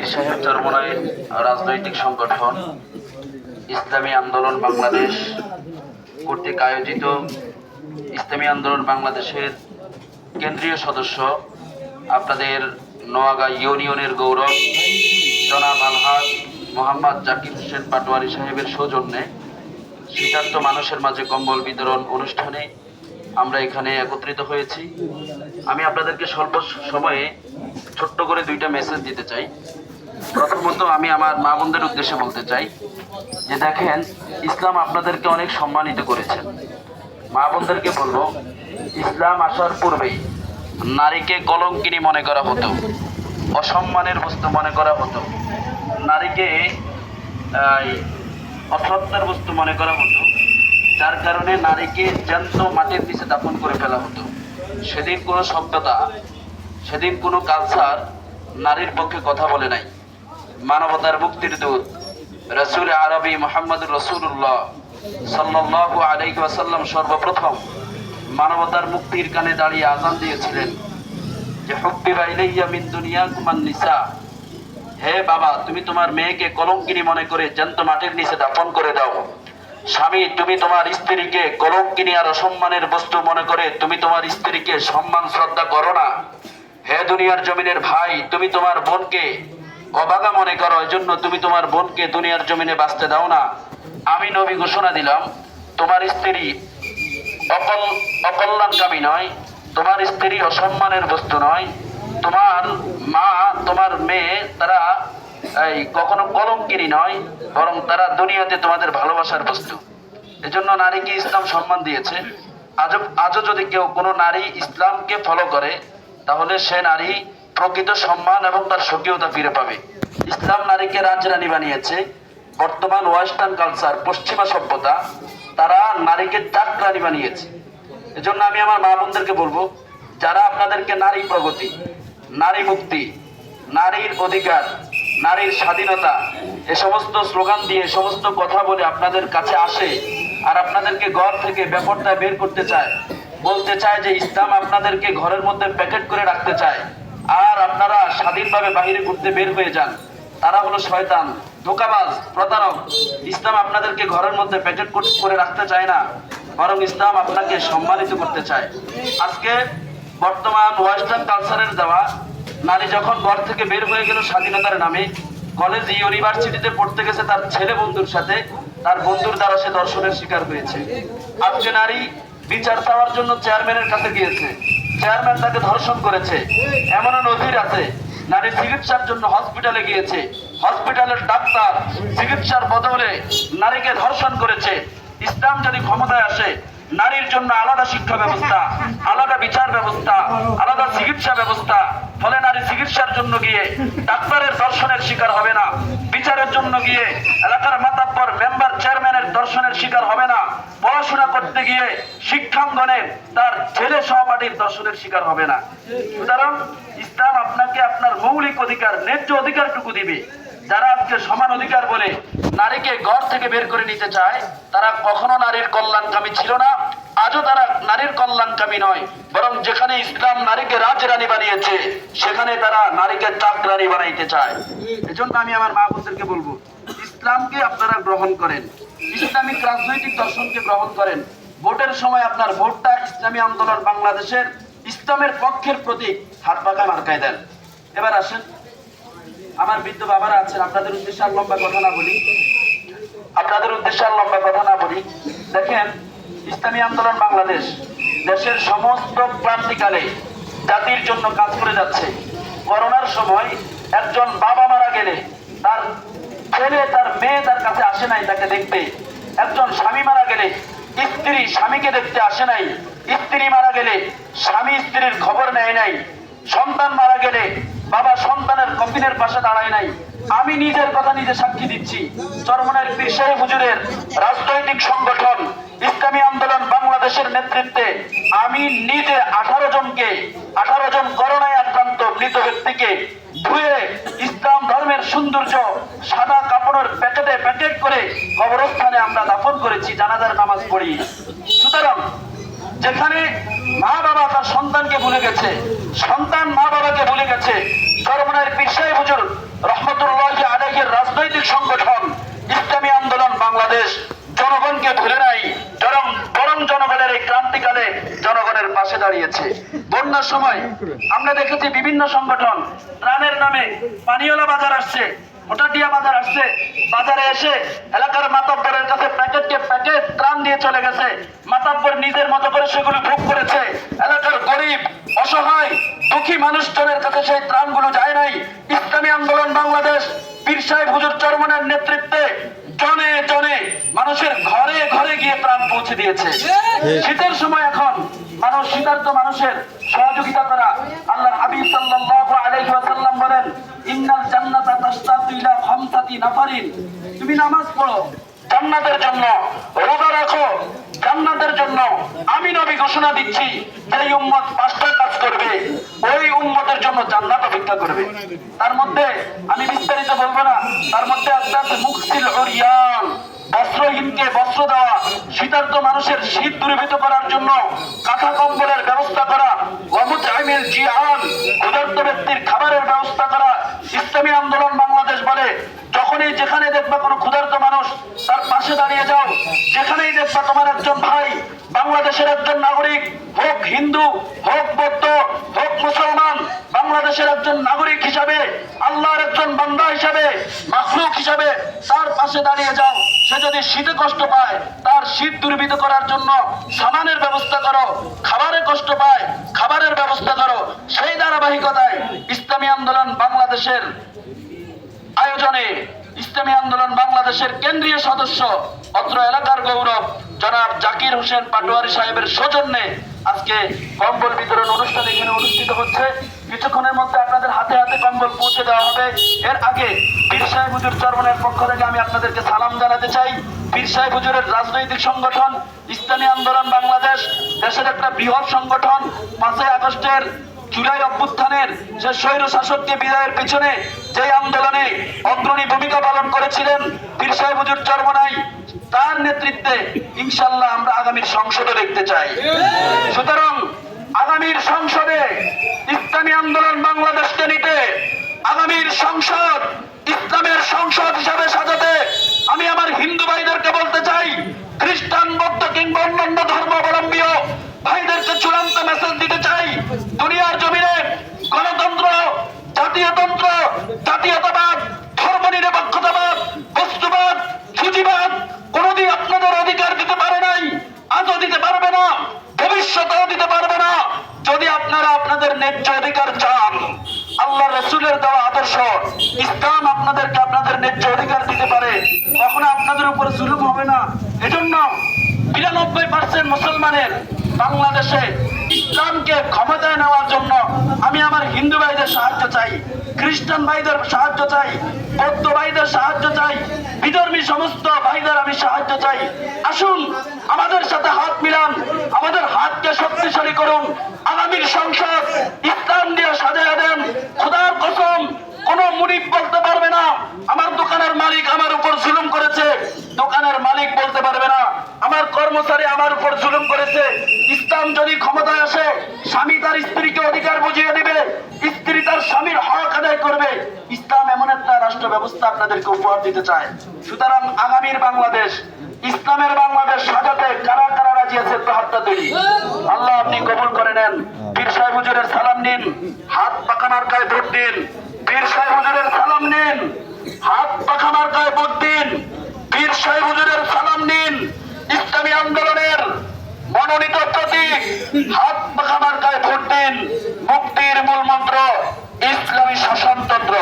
পীর সাহেব চরমনায়ের রাজনৈতিক সংগঠন, ইসলামী আন্দোলন বাংলাদেশ কর্তৃক আয়োজিত ইসলামী আন্দোলন বাংলাদেশের কেন্দ্রীয় সদস্য আপনাদের নোয়াগা ইউনিয়নের গৌরব, জনাব আলহাজ মোহাম্মদ জাকির হোসেন পাটোয়ারি সাহেবের সৌজন্যে শীতার্থ মানুষের মাঝে কম্বল বিতরণ অনুষ্ঠানে আমরা এখানে একত্রিত হয়েছি। আমি আপনাদেরকে স্বল্প সময়ে ছোট্ট করে দুইটা মেসেজ দিতে চাই। প্রথমত আমি আমার মা বোনদের উদ্দেশ্যে বলতে চাই যে দেখেন ইসলাম আপনাদেরকে অনেক সম্মানিত করেছেন মা বোনদেরকে বলব ইসলাম আসার পূর্বেই নারীকে কলঙ্কিনী মনে করা হতো অসম্মানের বস্তু মনে করা হতো নারীকে আহ, অসত্যার বস্তু মনে করা হতো যার কারণে নারীকে জ্যান্ত মাটির নিচে দাফন করে ফেলা হতো। সেদিন কোনো সভ্যতা সেদিন কোনো কালচার নারীর পক্ষে কথা বলে নাই। মানবতার মুক্তির দূত, রসুল আরবি মোহাম্মদ রসুল্লাহ সাল্লাহ আলাইহি ওয়াসাল্লাম সর্বপ্রথম মানবতার মুক্তির কানে দাঁড়িয়ে আজান দিয়েছিলেন যে, হুব্বিবা ইলাইয়া মিন দুনিয়াকুমান নিসা হে বাবা, তুমি তোমার মেয়েকে কলঙ্কিনী মনে করে জ্যান্ত মাটির নিচে দাপন করে দাও। স্বামী, তুমি তোমার স্ত্রীকে কলঙ্কিনী আর অসম্মানের বস্তু মনে করে তুমি তোমার স্ত্রীকে সম্মান, শ্রদ্ধা করো না। হে দুনিয়ার জমিনের ভাই, তুমি তোমার বোনকে অবাগা মনে করো, এজন্য তুমি তোমার বোনকে দুনিয়ার জমিনে বাঁচতে দাও না। আমি নবী ঘোষণা দিলাম, তোমার স্ত্রী অকল অকল্যাণকামী নয়, তোমার স্ত্রী অসম্মানের বস্তু নয়, তোমার মা, তোমার মেয়ে, তারা এই কখনো কলঙ্কিনী নয়, বরং তারা দুনিয়াতে তোমাদের ভালোবাসার বস্তু। এজন্য নারীকে ইসলাম সম্মান দিয়েছে। আজও আজও যদি কেউ কোনো নারী ইসলামকে ফলো করে, তাহলে সে নারী প্রকৃত সম্মান এবং তার স্বকীয়তা ফিরে পাবে। ইসলাম নারীকে রাজরানী বানিয়েছে। বর্তমান ওয়েস্টার্ন কালচার, পশ্চিমা সভ্যতা, তারা নারীকে চাকরানি বানিয়েছে। এজন্য আমি আমার মা বোনদেরকে বলব, যারা আপনাদেরকে নারী প্রগতি, নারী মুক্তি, নারীর অধিকার, নারীর স্বাধীনতা, এ সমস্ত স্লোগান দিয়ে সমস্ত কথা বলে আপনাদের কাছে আসে আর আপনাদেরকে ঘর থেকে ব্যাপারটা বের করতে চায়, বলতে চায় যে ইসলাম আপনাদেরকে ঘরের মধ্যে প্যাকেট করে রাখতে চায়। আর আপনারা স্বাধীনভাবে বাহিরে ঘুরতে বের হয়ে যান। তারা হলো শয়তান, ধোকাবাজ, প্রতারক। ইসলাম আপনাদেরকে ঘরের মধ্যে প্যাকেট করে রাখতে চায় না, বরং ইসলাম আপনাকে সম্মানিত করতে চায়। আজকে বর্তমান ওয়েস্টার্ন কালচারের দেওয়া, নারী যখন ঘর থেকে বের হয়ে গেল স্বাধীনতার নামে, কলেজ, ইউনিভার্সিটিতে পড়তে গেছে তার ছেলে বন্ধুর সাথে, তার বন্ধুর দ্বারা সে দর্শনের শিকার হয়েছে। আজকে নারী বিচার চাওয়ার জন্য চেয়ারম্যানের কাছে গিয়েছে। চেয়ারম্যান তাকে ধর্ষণ করেছে। এমনও নজির আছে, নারী চিকিৎসার জন্য হসপিটালে গিয়েছে। হসপিটালের ডাক্তার চিকিৎসার বদলে নারীকে ধর্ষণ করেছে। ইসলাম যদি ক্ষমতায় আসে, নারীর জন্য আলাদা শিক্ষা ব্যবস্থা, আলাদা বিচার ব্যবস্থা, আলাদা চিকিৎসা ব্যবস্থা, ফলে নারী চিকিৎসার জন্য গিয়ে ডাক্তারের দর্শনের শিকার হবে না। বিচারের জন্য গিয়ে এলাকার মাতাব্বর মেম্বার চেয়ারম্যানের দর্শনের শিকার হবে না। পড়াশোনা করতে গিয়ে শিক্ষাঙ্গনে তার ছেলে সহপাঠীর দর্শনের শিকার হবে না। সুতরাং ইসলাম আপনাকে আপনার মৌলিক অধিকার, ন্যায্য অধিকারটুকু দিবে। যারা আজকে সমান অধিকার বলে নারীকে ঘর থেকে বের করে নিতে চায়, তারা কখনো নারীর কল্যাণকামী ছিল না। আজও তারা নারীর কল্যাণকামী নয়, বরং যেখানে ইসলাম নারীকে রাজরানী বানিয়েছে, সেখানে তারা নারীকে চাকরানি বানাইতে চায়। এজন্য আমি আমার মা বোনদেরকে বলব, ইসলামকে আপনারা গ্রহণ করেন, ইসলামিক রাজনৈতিক দর্শনকে গ্রহণ করেন। ভোটের সময় আপনার ভোটটা ইসলামী আন্দোলন বাংলাদেশের ইসলামের পক্ষের প্রতীক, হাত পাকা মার্কায় দেন। এবার আসেন, আমার বৃদ্ধ বাবারা আছেন, আপনাদের উদ্দেশ্যে আর লম্বা কথা না বলি। আপনাদের উদ্দেশ্যে আর লম্বা কথা না বলি। দেখেন ইসলামী আন্দোলন বাংলাদেশ দেশের সমস্ত ক্রান্তিকালে জাতির জন্য কাজ করে যাচ্ছে। করোনার সময় একজন বাবা মারা গেলে তার ছেলে, তার মেয়ে তার কাছে আসে নাই, তাকে দেখতে। একজন স্বামী মারা গেলে স্ত্রী স্বামীকে দেখতে আসে নাই। স্ত্রী মারা গেলে স্বামী স্ত্রীর খবর নেয় নাই। সন্তান মারা গেলে বাবা সন্তানের কফিনের পাশে দাঁড়ায় নাই। আমি নিজের কথা নিজে সাক্ষী দিচ্ছি। চরমনের সাহেব হুজুরের রাজনৈতিক সংগঠন ইসলামী আন্দোলন বাংলাদেশের নেতৃত্বে আমি নিজে আঠারো জনকে, আঠারো জন করোনায় আক্রান্ত মৃত ব্যক্তিকে ধুয়ে ইসলাম ধর্মের সৌন্দর্য সাদা কাপড়ের প্যাকেটে প্যাকেট করে কবরস্থানে আমরা দাফন করেছি, জানাজার নামাজ পড়ি। সুতরাং যেখানে মা বাবা তার সন্তানকে ভুলে গেছে, সন্তান মা বাবাকে ভুলে গেছে, চরমনায়ের পীর সাহেব হুজুর রহমতুল্লাহ আলাইহির রাজনৈতিক সংগঠন ইসলামী আন্দোলন বাংলাদেশ জনগণকে ভুলে নাই বরং বরং জনগণের এই ক্রান্তিকালে জনগণের পাশে দাঁড়িয়েছে। বন্যার সময় আমরা দেখেছি বিভিন্ন সংগঠন ত্রাণের নামে পানিওলা বাজার আসছে বাজার আসছে, বাজারে এসে এলাকার মাতাব্বরের কাছে প্যাকেটকে প্যাকেট ত্রাণ দিয়ে চলে গেছে। মাতাব্বর নিজের মতো করে সেগুলো ভোগ করেছে। এলাকার গরিব, অসহায়, দুঃখী মানুষজনের কাছে সেই ত্রাণগুলো যায় নাই। ইসলামী আন্দোলন বাংলাদেশ পীর সাহেব হুজুর চরমনের নেতৃত্বে জনে টনে মানুষের ঘরে ঘরে গিয়ে প্রাণ পৌঁছে দিয়েছে। শীতের সময় এখন মানুষ শীতার্থ মানুষের সহযোগিতা করা। আল্লাহ হাবিব সাল্লাল্লাহু আলাইহি ওয়াসাল্লাম বলেন ইন্নাল জান্নাতা তাশতাকু ইলা খামসাতি নাফারিন। তুমি নামাজ পড়ো জান্নাতের জন্য রোজা রাখো। জান্নাতের জন্য আমি নবী ঘোষণা দিচ্ছি যে উম্মত পাঁচটা কাজ করবে, ওই উম্মতের জন্য জান্নাত অপেক্ষা করবে। তার মধ্যে আমি বিস্তারিত বলব না, তার মধ্যে আস্তে আস্তে মুক্তিল ওরিয়ান বস্ত্রহীনকে বস্ত্র দেওয়া, শীতার্থ মানুষের শীত দূরীভূত করার জন্য কাঁথা কম্বলের ব্যবস্থা করা ওয়ামুত আইমের জিয়ান, ক্ষুধার্ত ব্যক্তির খাবারের ব্যবস্থা করা, ইসলামী আন্দোলন বাংলাদেশ বলে, যখনই যেখানে দেখবা কোনো ক্ষুধার্ত মানুষ, তার পাশে দাঁড়িয়ে যাও। যেখানেই দেখবা তোমার একজন ভাই, বাংলাদেশের একজন নাগরিক, হোক হিন্দু, হোক বৌদ্ধ, হোক মুসলমান, বাংলাদেশের একজন নাগরিক হিসাবে, আল্লাহর একজন বান্দা হিসাবে, মাখলুক হিসাবে তার পাশে দাঁড়িয়ে যাও। সে যদি শীতে কষ্ট পায়, তার শীত দূরীভূত করার জন্য সামানের ব্যবস্থা করো। খাবারের কষ্ট পায়, খাবারের ব্যবস্থা করো। সেই ধারাবাহিকতায় ইসলামী আন্দোলন বাংলাদেশের আয়োজনে ইসলামী আন্দোলন বাংলাদেশের কেন্দ্রীয় সদস্য, অত্র এলাকার গৌরব, জনাব জাকির হোসেন পাটোয়ারি সাহেবের সৌজন্যে আজকে কম্বল বিতরণ অনুষ্ঠান এখানে অনুষ্ঠিত হচ্ছে। হাতে হাতে কম্বল পৌঁছে দেওয়া হবে। এর আগে পীর সাহেব হুজুর চরমনের পক্ষ থেকে আমি আপনাদেরকে সালাম জানাতে চাই। পীর সাহেব হুজুরের রাজনৈতিক সংগঠন, ইসলামী আন্দোলন বাংলাদেশ, দেশের একটা বৃহৎ সংগঠন। পাঁচই আগস্টের জুলাই অভ্যুত্থানের সে স্বৈর শাসককে বিদায়ের পিছনে যে আন্দোলনে অগ্রণী ভূমিকা পালন করেছিলেন পীর সাহেব হুজুর চরমনাই, তার নেতৃত্বে ইনশাল্লাহ আমরা আগামীর সংসদে দেখতে চাই। সুতরাং আগামীর সংসদে ইসলামী আন্দোলন বাংলাদেশকে নিতে আগামীর সংসদ ইসলামের সংসদ হিসাবে সাজাতে আমি আমার হিন্দু ভাইদেরকে বলতে চাই, খ্রিস্টান, বৌদ্ধ কিংবা অন্যান্য ধর্মাবলম্বীও ভাইদেরকে চূড়ান্ত মেসেজ দিতে চাই। দুনিয়ার জমিনে গণতন্ত্র, জাতীয়তন্ত্র, জাতীয়তাবাদ ধর্ম নিরপেক্ষতাবাদ বস্তুবাদ সুচিবাদ কোনদিন আপনাদের অধিকার দিতে পারে নাই, আজও দিতে পারবে না, ভবিষ্যতেও দিতে পারবে যদি আপনারা আপনাদের ন্যায্য অধিকার চান, আল্লাহ রসুলের দেওয়া আদর্শ, ইসলাম আপনাদেরকে আপনাদের ন্যায্য অধিকার দিতে পারে, কখনো আপনাদের উপর জুলুম হবে না। এজন্য বিরানব্বই পার্সেন্ট মুসলমানের বাংলাদেশে ইসলামকে ক্ষমতায় নেওয়ার জন্য আমি আমার হিন্দু ভাইদের সাহায্য চাই, খ্রিস্টান ভাইদের সাহায্য চাই, বৌদ্ধ ভাইদের সাহায্য চাই, বিধর্মী সমস্ত ভাইদের আমি সাহায্য চাই। আসুন, আমাদের সাথে হাত মিলান, আমাদের হাতকে শক্তিশালী করুন আগামীর সংসদ ইসলাম দিয়ে সাজায় দেন খোদার কসম কোন মুনিব বলতে পারবে না আমার দোকানের মালিক আমার উপর জুলুম করেছে দোকানের মালিক বলতে পারবে না আমার কর্মচারী আমার উপর জুলুম করেছে ইসলাম যদি ক্ষমতায় আসে, স্বামী তার স্ত্রীকে অধিকার বুঝিয়ে দিবে, স্ত্রী তার স্বামীর হক আদায় করবে। ইসলাম এমন একটা রাষ্ট্র ব্যবস্থা আপনাদেরকে উপহার দিতে চায়। সুতরাং আগামীর বাংলাদেশ, ইসলামের বাংলাদেশ সাজাতে কারা কারা রাজি আছে তো হাতটা তৈরি আল্লাহ আপনি কবুল করে নেন। পীর সাহেব হুজুরের সালাম নিন। হাত পাকা মার্কায় ভোট দিন। পীর সাহেব হুজুরের সালাম নিন। হাত পাখা মার্কায় ভোট দিন। পীর সাহেব হুজুরের সালাম নিন ইসলামী আন্দোলনের মনোনীত প্রতীক হাত মুক্তির মূল মন্ত্র ইসলামী শাসনতন্ত্র।